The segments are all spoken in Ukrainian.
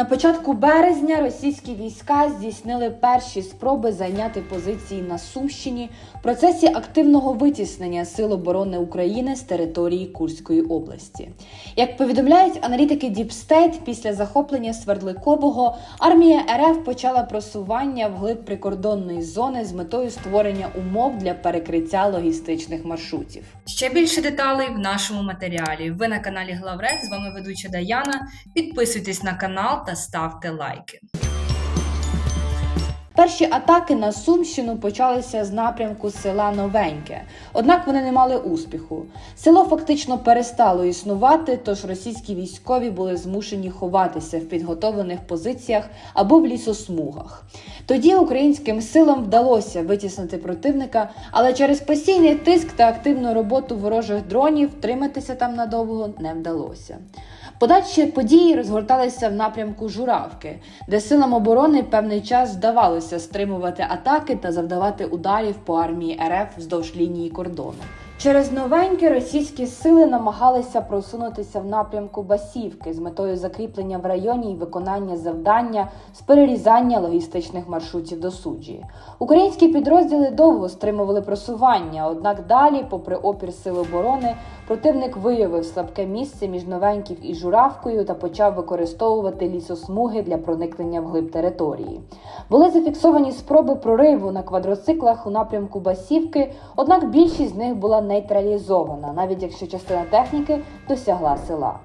На початку березня російські війська здійснили перші спроби зайняти позиції на Сумщині в процесі активного витіснення Сил оборони України з території Курської області. Як повідомляють аналітики State, після захоплення Свердликового армія РФ почала просування вглиб прикордонної зони з метою створення умов для перекриття логістичних маршрутів. Ще більше деталей в нашому матеріалі. Ви на каналі Главред. З вами ведуча Даяна. Підписуйтесь на канал та ставте лайки. Перші атаки на Сумщину почалися з напрямку села Новеньке, однак вони не мали успіху. Село фактично перестало існувати, тож російські військові були змушені ховатися в підготовлених позиціях або в лісосмугах. Тоді українським силам вдалося витіснити противника, але через постійний тиск та активну роботу ворожих дронів триматися там надовго не вдалося. Подальші події розгорталися в напрямку Журавки, де силам оборони певний час вдавалося стримувати атаки та завдавати ударів по армії РФ вздовж лінії кордону. Через новенькі російські сили намагалися просунутися в напрямку Басівки з метою закріплення в районі і виконання завдання з перерізання логістичних маршрутів до суджі. Українські підрозділи довго стримували просування, однак далі, попри опір сил оборони, противник виявив слабке місце між новеньків і журавкою та почав використовувати лісосмуги для проникнення вглиб території. Були зафіксовані спроби прориву на квадроциклах у напрямку Басівки, однак більшість з них була нейтралізована, навіть якщо частина техніки досягла села.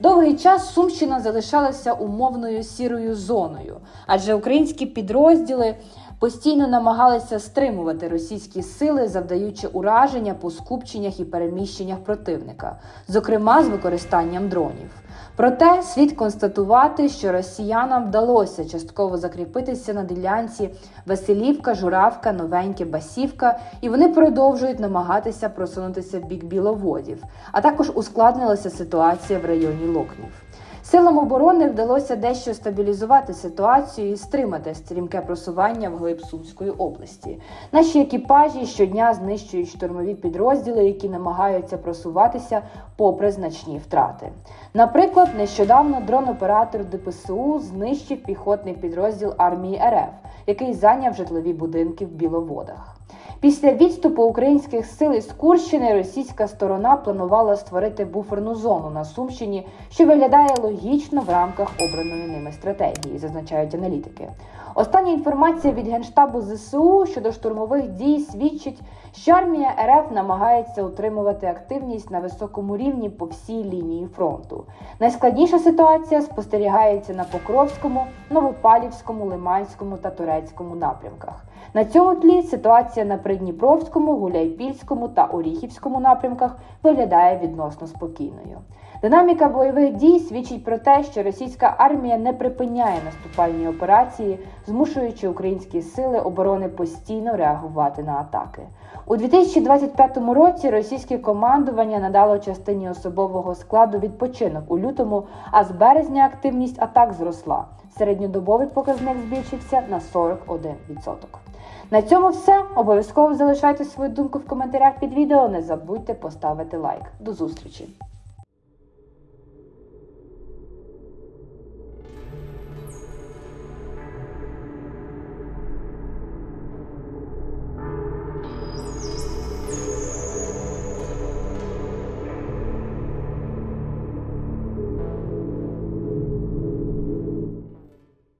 Довгий час Сумщина залишалася умовною сірою зоною, адже українські підрозділи постійно намагалися стримувати російські сили, завдаючи ураження по скупченнях і переміщеннях противника, зокрема з використанням дронів. Проте слід констатувати, що росіянам вдалося частково закріпитися на ділянці Василівка, Журавка, Новеньке, Басівка, і вони продовжують намагатися просунутися в бік біловодів, а також ускладнилася ситуація в районі Локнів. Силам оборони вдалося дещо стабілізувати ситуацію і стримати стрімке просування вглиб Сумської області. Наші екіпажі щодня знищують штурмові підрозділи, які намагаються просуватися попри значні втрати. Наприклад, нещодавно дрон-оператор ДПСУ знищив піхотний підрозділ армії РФ, який зайняв житлові будинки в Біловодах. Після відступу українських сил із Курщини російська сторона планувала створити буферну зону на Сумщині, що виглядає логічно в рамках обраної ними стратегії, зазначають аналітики. Остання інформація від генштабу ЗСУ щодо штурмових дій свідчить, що армія РФ намагається утримувати активність на високому рівні по всій лінії фронту. Найскладніша ситуація спостерігається на Покровському, Новопалівському, Лиманському та Турецькому напрямках. На цьому тлі ситуація на Придніпровському, Гуляйпільському та Оріхівському напрямках виглядає відносно спокійною. Динаміка бойових дій свідчить про те, що російська армія не припиняє наступальні операції, змушуючи українські сили оборони постійно реагувати на атаки. У 2025 році російське командування надало частині особового складу відпочинок у лютому, а з березня активність атак зросла. Середньодобовий показник збільшився на 41%. На цьому все. Обов'язково залишайте свою думку в коментарях під відео. Не забудьте поставити лайк. До зустрічі!